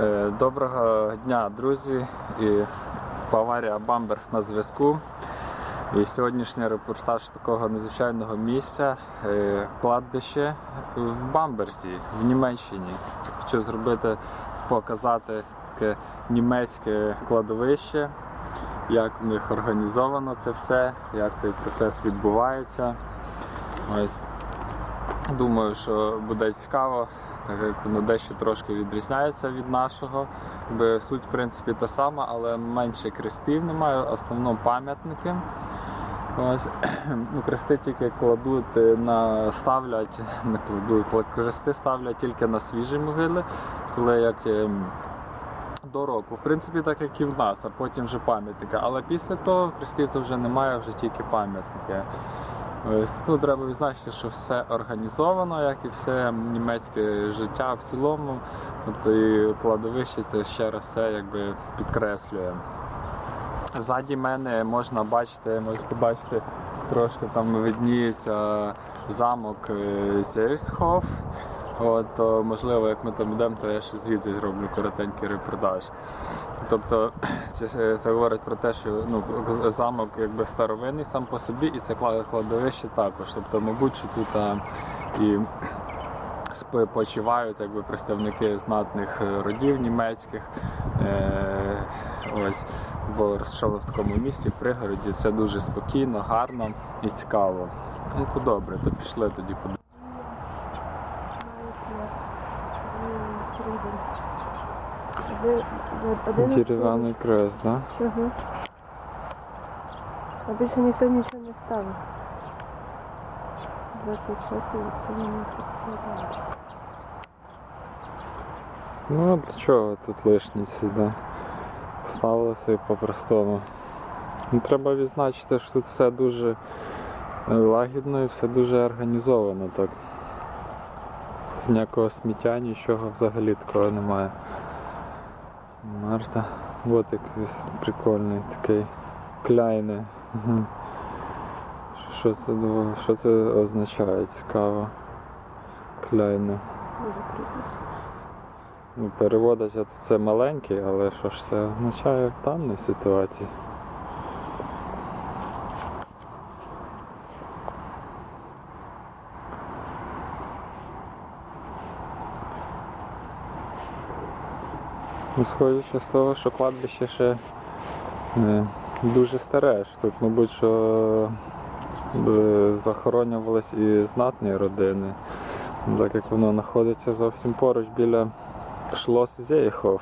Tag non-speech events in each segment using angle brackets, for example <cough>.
Е, Доброго дня, друзі! І Баварія Бамберг на зв'язку. І сьогоднішній репортаж такого незвичайного місця е, кладбище в Бамберзі, в Німеччині. Хочу зробити, показати таке німецьке кладовище, як в них організовано це все, як цей процес відбувається. Ось. Думаю, що буде цікаво, так як воно дещо трошки відрізняється від нашого. Якби Суть, в принципі, та сама, але менше крестів немає, в основному пам'ятники. Ось, <clears throat> ну, крести тільки кладуть на ставлять, не кладуть, крести ставлять тільки на свіжі могили, коли як ем, до року. В принципі, так як і в нас, а потім вже пам'ятники. Але після того крестів то вже немає, вже тільки пам'ятники. Ось, ну, треба відзначити, що все організовано, як і все німецьке життя в цілому. Тобто і кладовище це ще раз все якби підкреслює. Ззаді мене можна бачити, можете бачити, трошки там видніється замок е, Зельсхоф. От, можливо, як ми там йдемо, то я ще звідти зроблю коротенький репортаж. Тобто <clears throat> це, це говорить про те, що ну, замок якби старовинний сам по собі, і це кладовище також. Тобто, мабуть, що тут а, і <clears throat> почивають якби, представники знатних е, родів німецьких. Е, ось, бо що в такому місті, в пригороді, це дуже спокійно, гарно і цікаво. Ну, добре, то пішли тоді подивимося. Дерев'яний крест, так? Да? Угу. А більше ніхто нічого не ставив. 26 від цього. Ну для чого тут лишність іде? Ставилося по-простому. Ну, треба відзначити, що тут все дуже е, лагідно і все дуже організовано так. Ніякого сміття, нічого взагалі такого немає. Марта. От якийсь прикольний такий кляйне. Що це, що це означає? Цікаво. Кляйне. Ну, переводиться це маленький, але що ж це означає в даній ситуації? Схожіше з того, що кладбище ще е, дуже старе. що Тут, мабуть, що е, захоронювались і знатні родини. Так як воно знаходиться зовсім поруч біля Шлос Зейхов.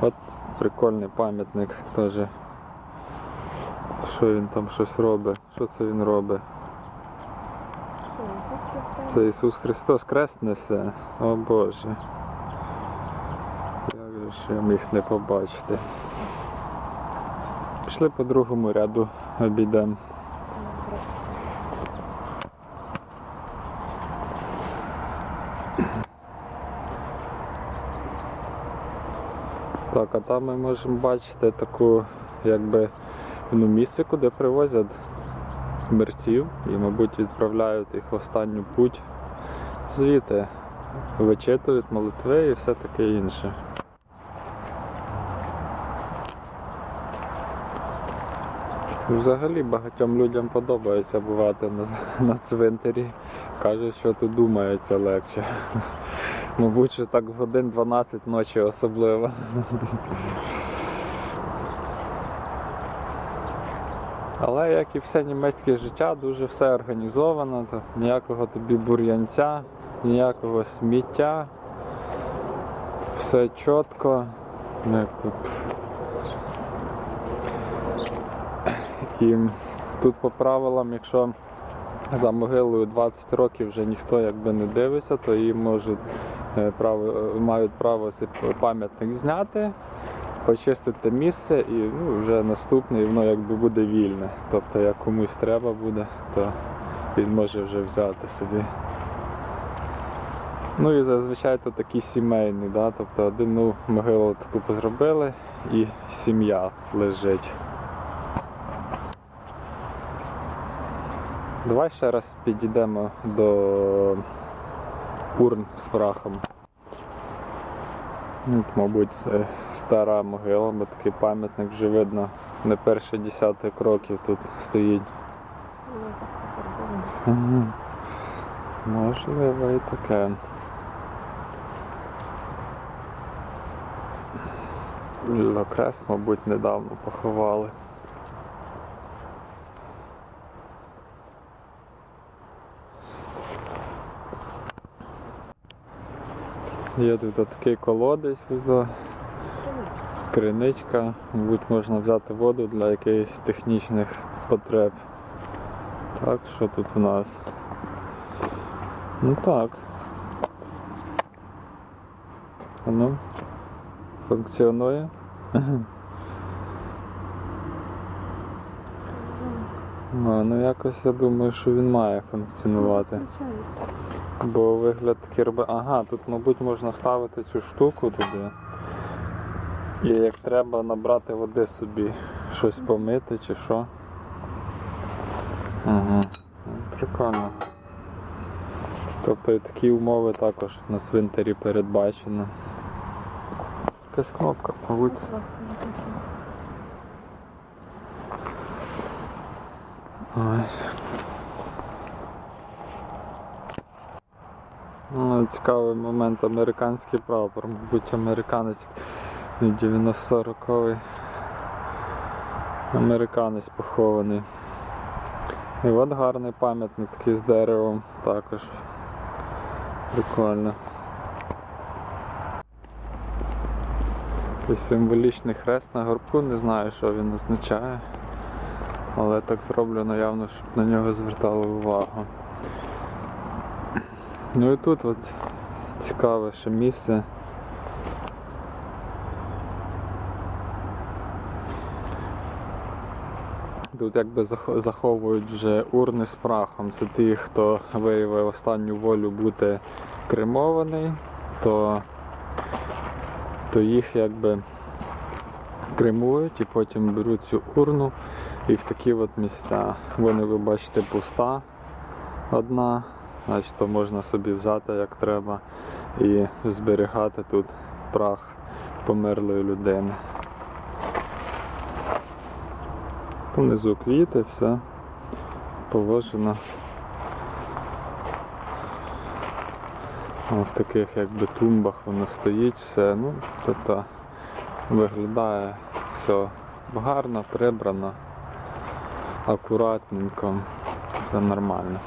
От прикольний пам'ятник теж. Що він там щось робить? Що це він робить? Це Ісус Христос крест несе. О Боже. Ж я міг не побачити? Пішли по другому ряду обійдемо. Так, а там ми можемо бачити таку, якби ну, місце, куди привозять мерців і, мабуть, відправляють їх в останню путь звідти. Вичитують молитви і все таке інше. Взагалі багатьом людям подобається бувати на, <laughs> на цвинтарі. Кажуть, що тут думається легше. <laughs> Мабуть, що так годин 12 ночі особливо. <laughs> Але як і все німецьке життя, дуже все організовано, то ніякого тобі бур'янця, ніякого сміття. Все чітко. Як тут. І тут по правилам, якщо за могилою 20 років вже ніхто якби не дивиться, то їм можуть е, право, мають право пам'ятник зняти, почистити місце і ну, вже наступне і воно якби буде вільне. Тобто як комусь треба буде, то він може вже взяти собі. Ну і зазвичай то такі сімейні, да? тобто одну могилу таку зробили і сім'я лежить. Давай ще раз підійдемо до урн з прахом. Мабуть, це стара могила, бо такий пам'ятник вже видно. Не перший десяток років тут стоїть. Можливо і таке. Лакрес, мабуть, недавно поховали. Є тут такий колодець, криничка. Мабуть, можна взяти воду для якихось технічних потреб. Так, що тут у нас? Ну так. Воно функціонує. <laughs> Ну, ну якось я думаю, що він має функціонувати. Бо вигляд такий. Ага, тут, мабуть, можна ставити цю штуку туди. І як треба набрати води собі, щось помити чи що. Угу. Прикольно. Тобто і такі умови також на цвинтарі передбачено. Якась кнопка, мабуть. Ось лапка написано. Ой. Ну, цікавий момент, американський прапор, мабуть, американець ну, 90-роковий. Американець похований. І от гарний пам'ятник такий з деревом також. Прикольно. Якийсь символічний хрест на горбку, не знаю, що він означає. Але так зроблено явно, щоб на нього звертали увагу. Ну і тут от цікаве ще місце. Тут якби заховують вже урни з прахом. Це ті, хто виявив останню волю бути кремований, то, то їх якби кремують і потім беруть цю урну і в такі от місця. Вони, ви бачите, пуста одна, значить то можна собі взяти як треба і зберігати тут прах померлої людини. Внизу квіти, все положено. В таких якби тумбах воно стоїть, все, ну, тобто виглядає все гарно, прибрано, акуратненько, все нормально.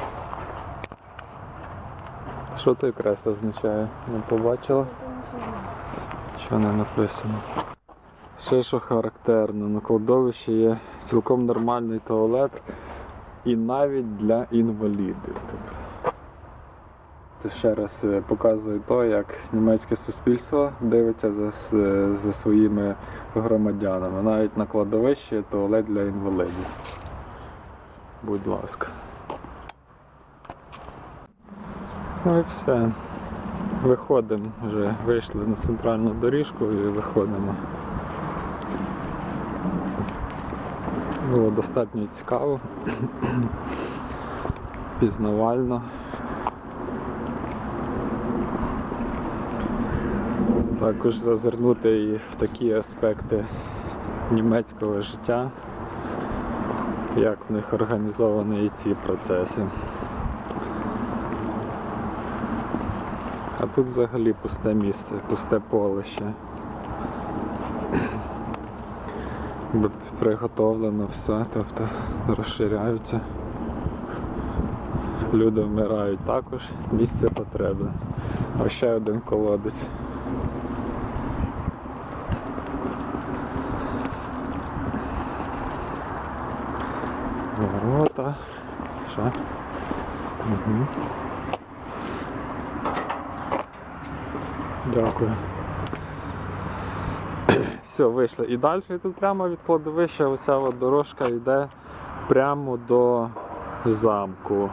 Що той крест означає? Не побачила? Що не написано. Ще що характерно, на кладовищі є цілком нормальний туалет і навіть для інвалідів. Тобто Це ще раз е, показує те, як німецьке суспільство дивиться за, за своїми громадянами. Навіть на кладовищі туалет для інвалідів. Будь ласка. Ну і все. Виходимо вже, вийшли на центральну доріжку і виходимо. Було достатньо цікаво, <clears throat> пізнавально. Також зазирнути і в такі аспекти німецького життя, як в них організовані і ці процеси. А тут взагалі пусте місце, пусте поле ще. Приготовлено все, тобто розширяються. Люди вмирають також, місце потрібне. А ще один колодець. Ворота. Що? Угу. Дякую. <clears throat> Все, вийшли. І далі тут прямо від кладовища оця от дорожка йде прямо до замку.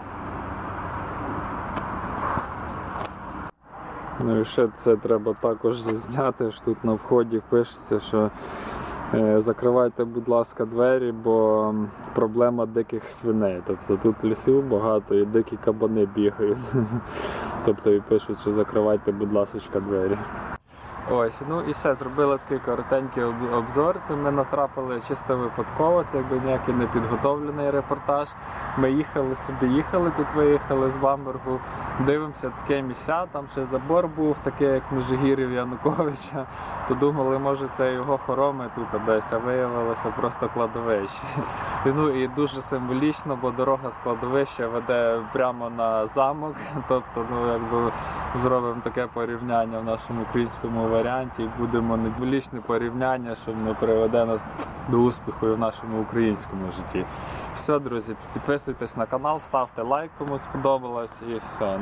Ну і ще це треба також зазняти, що тут на вході пишеться, що закривайте, будь ласка, двері, бо проблема диких свиней. Тобто тут лісів багато і дикі кабани бігають. <laughs> Тобто і пишуть, що закривайте, будь ласка, двері. Ось, ну і все, зробили такий коротенький обзор. Це ми натрапили чисто випадково, це якби ніякий не підготовлений репортаж. Ми їхали собі, їхали тут, виїхали з Бамбергу. Дивимося таке місця, там ще забор був, таке як Межигірів Януковича. То думали, може це його хороми тут десь, а виявилося просто кладовище. І, ну і дуже символічно, бо дорога з кладовища веде прямо на замок. Тобто, ну якби зробимо таке порівняння в нашому українському варіанті. Будемо недволічне порівняння, що не приведе нас до успіху і в нашому українському житті. Все, друзі, підписуйтесь на канал, ставте лайк, кому сподобалось, і все.